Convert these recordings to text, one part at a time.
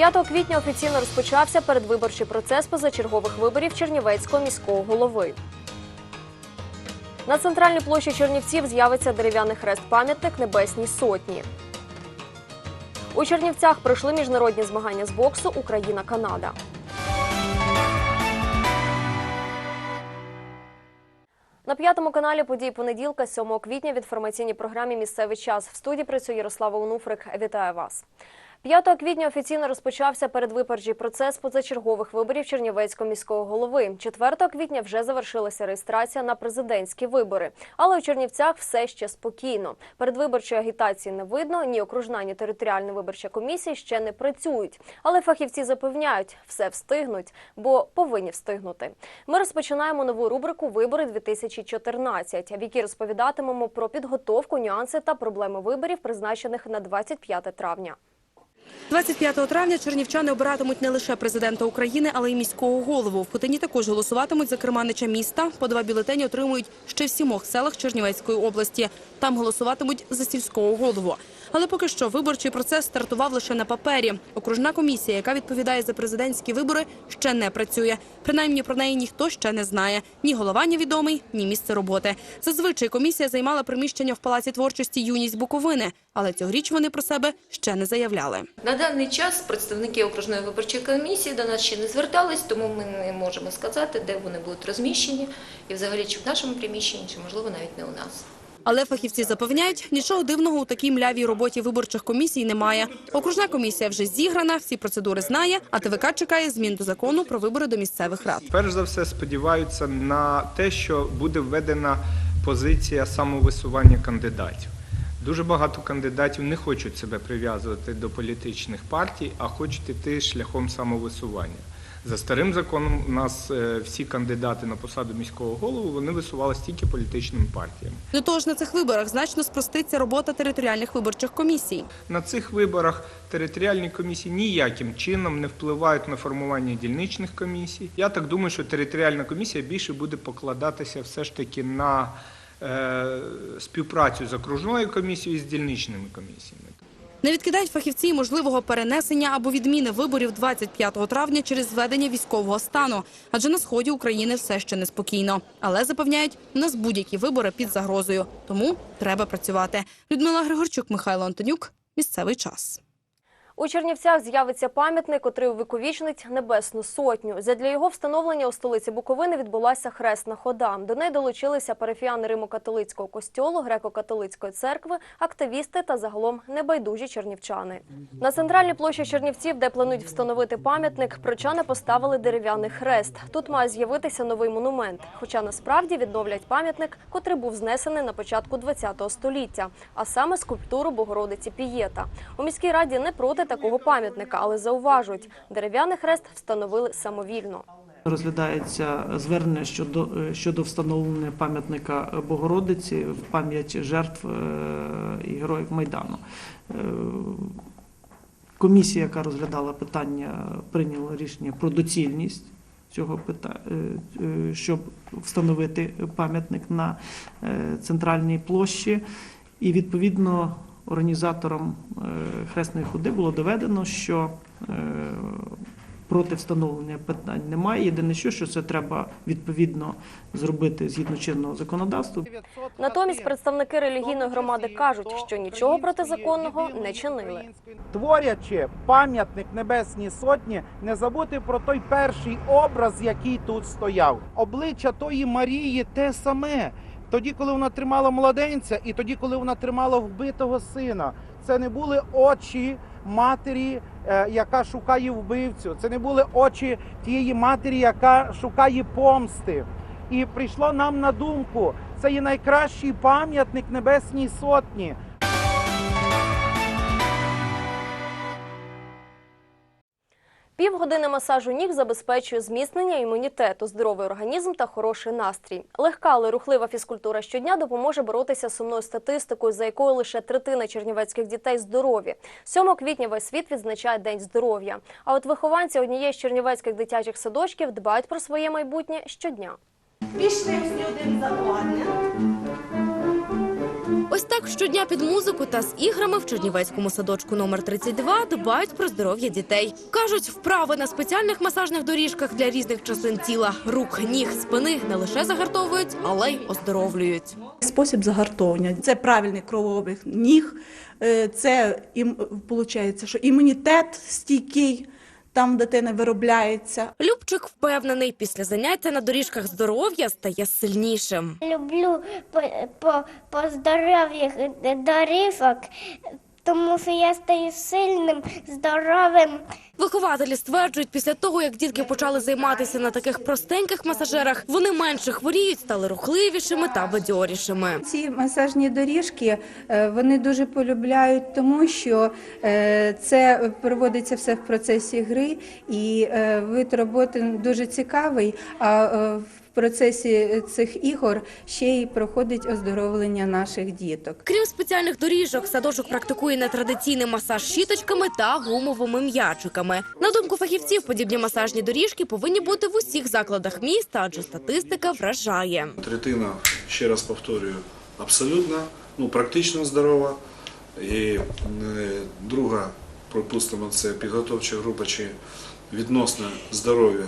5 квітня офіційно розпочався передвиборчий процес позачергових виборів Чернівецького міського голови. На центральній площі Чернівців з'явиться дерев'яний хрест-пам'ятник Небесній Сотні. У Чернівцях пройшли міжнародні змагання з боксу Україна-Канада. На п'ятому каналі події понеділка, 7 квітня в інформаційній програмі Місцевий час. В студії працює Ярослава Онуфрик. Вітаю вас. 5 квітня офіційно розпочався передвиборчий процес позачергових виборів Чернівецького міського голови. 4 квітня вже завершилася реєстрація на президентські вибори. Але у Чернівцях все ще спокійно. Передвиборчої агітації не видно. Ні окружна, ні територіальна виборча комісії ще не працюють. Але фахівці запевняють, все встигнуть, бо повинні встигнути. Ми розпочинаємо нову рубрику Вибори 2014 в якій розповідатимемо про підготовку, нюанси та проблеми виборів, призначених на 25 травня. 25 травня чернівчани обиратимуть не лише президента України, але й міського голову. В Хотині також голосуватимуть за керманича міста. По два бюлетені отримують ще в сімох селах Чернівецької області. Там голосуватимуть за сільського голову. Але поки що виборчий процес стартував лише на папері. Окружна комісія, яка відповідає за президентські вибори, ще не працює. Принаймні про неї ніхто ще не знає. Ні голова невідомий, ні місце роботи. Зазвичай комісія займала приміщення в палаці творчості Юність Буковини, але цьогоріч вони про себе ще не заявляли. На даний час представники окружної виборчої комісії до нас ще не звертались, тому ми не можемо сказати, де вони будуть розміщені, і взагалі чи в нашому приміщенні, чи можливо навіть не у нас. Але фахівці запевняють, нічого дивного у такій млявій роботі виборчих комісій немає. Окружна комісія вже зіграна, всі процедури знає, а ТВК чекає змін до закону про вибори до місцевих рад. Перш за все сподіваються на те, що буде введена позиція самовисування кандидатів. Дуже багато кандидатів не хочуть себе прив'язувати до політичних партій, а хочуть іти шляхом самовисування. За старим законом, у нас е, всі кандидати на посаду міського голови вони висувалися тільки політичними партіями. До того ж, на цих виборах значно спроститься робота територіальних виборчих комісій. На цих виборах територіальні комісії ніяким чином не впливають на формування дільничних комісій. Я так думаю, що територіальна комісія більше буде покладатися все ж таки на співпрацю з окружною комісією і з дільничними комісіями. Не відкидають фахівці можливого перенесення або відміни виборів 25 травня через введення військового стану, адже на сході України все ще неспокійно. Але запевняють, у нас будь-які вибори під загрозою, тому треба працювати. Людмила Григорчук, Михайло Антонюк. Місцевий час. У Чернівцях з'явиться пам'ятник, котрий увіковічнить Небесну Сотню. Задля його встановлення у столиці Буковини відбулася хресна хода. До неї долучилися парафіяни Римо-католицького костьолу, греко-католицької церкви, активісти та загалом небайдужі чернівчани. На центральній площі Чернівців, де планують встановити пам'ятник, прочани поставили дерев'яний хрест. Тут має з'явитися новий монумент. Хоча насправді відновлять пам'ятник, котрий був знесений на початку ХХ століття, а саме скульптуру Богородиці Пієта. У міській раді не проти такого пам'ятника, але зауважують, дерев'яний хрест встановили самовільно. Розглядається звернення щодо, е, щодо встановлення пам'ятника Богородиці в пам'ять жертв е, і героїв Майдану. Е, Комісія, яка розглядала питання, прийняла рішення про доцільність цього питання, щоб встановити пам'ятник на центральній площі. І відповідно організаторам е, хресної ходи було доведено, що е, проти встановлення питань немає. Єдине, що, що це треба відповідно зробити згідно чинного законодавства. Натомість представники релігійної громади кажуть, що нічого протизаконного не чинили. Творячи пам'ятник Небесній Сотні, не забути про той перший образ, який тут стояв. Обличчя тої Марії те саме. Тоді, коли вона тримала младенця, і тоді, коли вона тримала вбитого сина, це не були очі матері, е, яка шукає вбивцю. Це не були очі тієї матері, яка шукає помсти. І прийшло нам на думку, це є найкращий пам'ятник Небесній Сотні. Півгодини масажу ніг забезпечує зміцнення імунітету, здоровий організм та хороший настрій. Легка, але рухлива фізкультура щодня допоможе боротися з сумною статистикою, за якою лише третина чернівецьких дітей здорові. 7 квітня весь світ відзначає День здоров'я. А от вихованці однієї з чернівецьких дитячих садочків дбають про своє майбутнє щодня. Пішли один за одним. Ось так щодня під музику та з іграми в Чернівецькому садочку номер 32 дбають про здоров'я дітей. Кажуть, вправи на спеціальних масажних доріжках для різних частин тіла, рук, ніг, спини не лише загартовують, але й оздоровлюють. Спосіб загартовування це правильний кровообіг ніг, е, це виходить, що імунітет стійкий, там дитина виробляється. Любчик впевнений, після заняття на доріжках здоров'я стає сильнішим. Люблю по, по, по здоров'ях доріжок, тому що я стаю сильним, здоровим. Вихователі стверджують, після того, як дітки почали займатися на таких простеньких масажерах, вони менше хворіють, стали рухливішими та бадьорішими. Ці масажні доріжки е, вони дуже полюбляють, тому що е, це проводиться все в процесі гри, і е, вид роботи дуже цікавий. А в процесі цих ігор ще й проходить оздоровлення наших діток. Крім спеціальних доріжок, садочок практикує нетрадиційний масаж щіточками та гумовими м'ячиками. На думку фахівців, подібні масажні доріжки повинні бути в усіх закладах міста, адже статистика вражає. Третина, ще раз повторюю, абсолютно, ну, практично здорова. І е, друга, пропустимо, це підготовча група чи відносне здоров'я.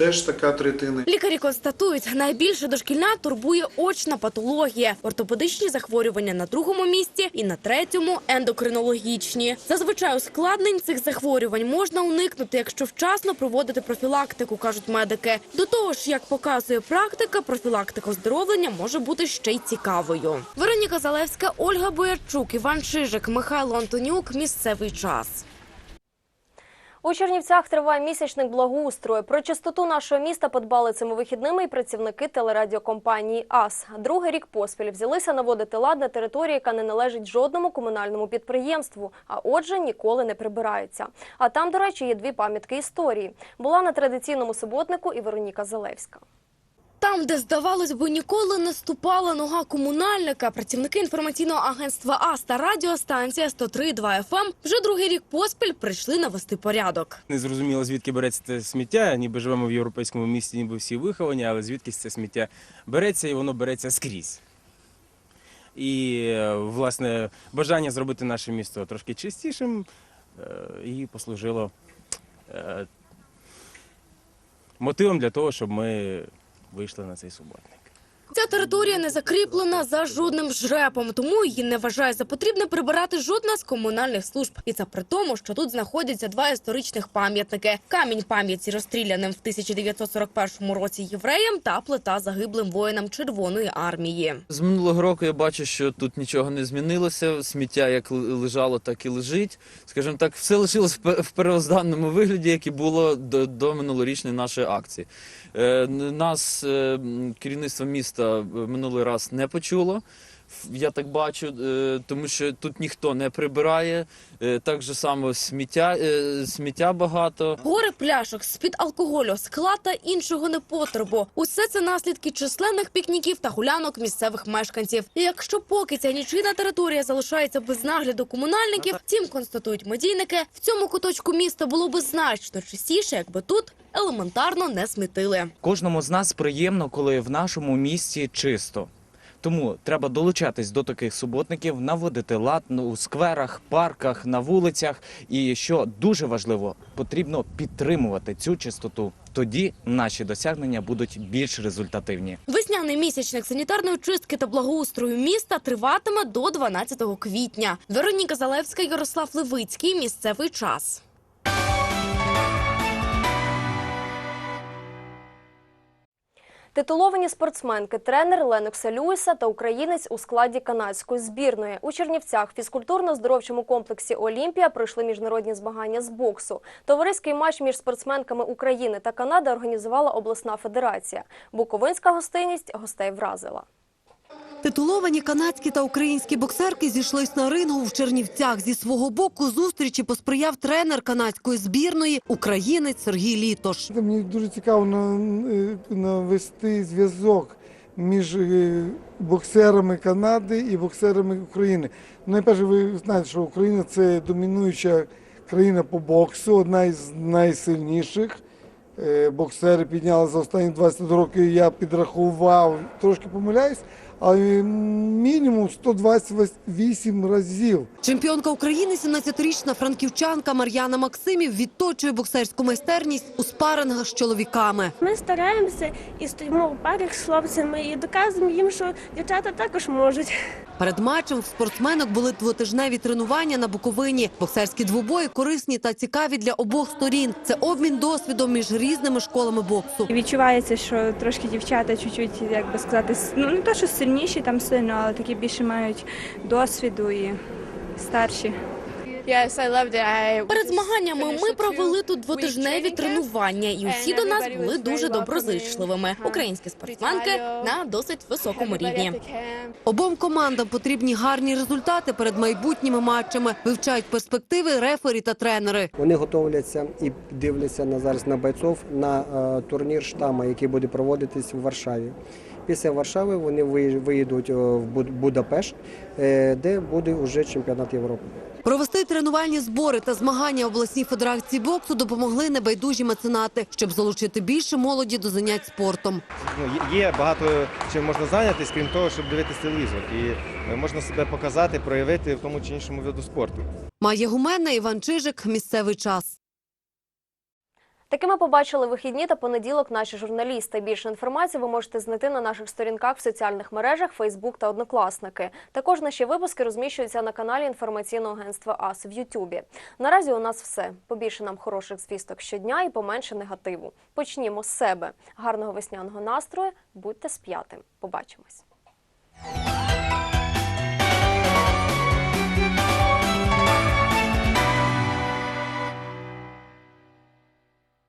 Теж така третина. Лікарі констатують, найбільше дошкільна турбує очна патологія, ортопедичні захворювання на другому місці і на третьому ендокринологічні. Зазвичай ускладнень цих захворювань можна уникнути, якщо вчасно проводити профілактику, кажуть медики. До того ж, як показує практика, профілактика оздоровлення може бути ще й цікавою. Вероніка Залевська, Ольга Боярчук, Іван Шижик, Михайло Антонюк. Місцевий час. У Чернівцях триває місячник благоустрою. Про чистоту нашого міста подбали цими вихідними і працівники телерадіокомпанії АС. Другий рік поспіль взялися наводити лад на території, яка не належить жодному комунальному підприємству, а отже, ніколи не прибирається. А там, до речі, є дві пам'ятки історії. Була на традиційному суботнику і Вероніка Залевська. Там, де здавалось би, ніколи не ступала нога комунальника, працівники інформаційного агентства АС та радіостанція 103.2 FM ем вже другий рік поспіль прийшли навести порядок. Не зрозуміло, звідки береться це сміття, ніби живемо в європейському місті, ніби всі виховані, але звідки це сміття береться, і воно береться скрізь. І, е, власне, бажання зробити наше місто трошки чистішим е, і послужило е, мотивом для того, щоб ми вийшли на цей суботник. Ця територія не закріплена за жодним жрепом, тому її не вважає за потрібне прибирати жодна з комунальних служб. І це при тому, що тут знаходяться два історичних пам'ятники: камінь пам'яті розстріляним в 1941 році євреям та плита загиблим воїнам Червоної армії. З минулого року я бачу, що тут нічого не змінилося. Сміття як лежало, так і лежить. Скажімо так, все лишилось в первозданному вигляді, як і було до, до минулорічної нашої акції. Е, нас е, керівництво міста е, минулий раз не почуло. Я так бачу, е, тому що тут ніхто не прибирає. Е, Так же само сміття, е, сміття багато. Гори пляшок з-під алкоголю, скла та іншого непотребу. Усе це наслідки численних пікніків та гулянок місцевих мешканців. І якщо поки ця нічийна територія залишається без нагляду комунальників, втім констатують медійники, в цьому куточку міста було би значно чистіше, якби тут елементарно не смітили. Кожному з нас приємно, коли в нашому місті чисто. Тому треба долучатись до таких суботників, наводити лад ну, у скверах, парках, на вулицях. І що дуже важливо, потрібно підтримувати цю чистоту. Тоді наші досягнення будуть більш результативні. Весняний місячник санітарної чистки та благоустрою міста триватиме до 12 квітня. Вероніка Залевська, Ярослав Левицький. Місцевий час. Титуловані спортсменки, тренер Ленокса Люїса та українець у складі канадської збірної. У Чернівцях фізкультурно-здоровчому комплексі Олімпія пройшли міжнародні змагання з боксу. Товариський матч між спортсменками України та Канади організувала обласна федерація. Буковинська гостинність гостей вразила. Титуловані канадські та українські боксерки зійшлись на рингу в Чернівцях. Зі свого боку зустрічі посприяв тренер канадської збірної українець Сергій Літош. Мені дуже цікаво е, навести зв'язок між е, боксерами Канади і боксерами України. Ну, найперше, ви знаєте, що Україна це домінуюча країна по боксу, одна із найсильніших. Е, Боксери підняли за останні 20 років, я підрахував, трошки помиляюсь, а мінімум 128 разів. Чемпіонка України, 17-річна франківчанка Мар'яна Максимів відточує боксерську майстерність у спарингах з чоловіками. Ми стараємося і стоїмо в парах з хлопцями і доказуємо їм, що дівчата також можуть. Перед матчем в спортсменок були двотижневі тренування на Буковині. Боксерські двобої корисні та цікаві для обох сторін. Це обмін досвідом між різними школами боксу. Відчувається, що трошки дівчата чуть-чуть, як би сказати, ну не то, що сильніші там сильно, але такі більше мають досвіду і старші. Перед змаганнями ми провели тут двотижневі тренування, і усі до нас були дуже доброзичливими. Українські спортсменки на досить високому рівні. Обом командам потрібні гарні результати перед майбутніми матчами. Вивчають перспективи рефері та тренери. Вони готовляться і дивляться на зараз на бойців на е, турнір штама, який буде проводитись в Варшаві. Після Варшави вони виї- виїдуть е, в Будапешт, е, де буде вже чемпіонат Європи. Провести тренувальні збори та змагання обласній федерації боксу допомогли небайдужі меценати, щоб залучити більше молоді до занять спортом. ну, є- багато чим можна зайнятися, крім того, щоб дивитися телевізор. І е, можна себе показати, проявити в тому чи іншому виду спорту. Має гуменна Іван Чижик. Місцевий час. Такими побачили вихідні та понеділок наші журналісти. Більше інформації ви можете знайти на наших сторінках в соціальних мережах Фейсбук та Однокласники. Також наші випуски розміщуються на каналі інформаційного агентства АС в Ютубі. Наразі у нас все. Побільше нам хороших звісток щодня і поменше негативу. Почнімо з себе. Гарного весняного настрою. Будьте сп'ятим. Побачимось.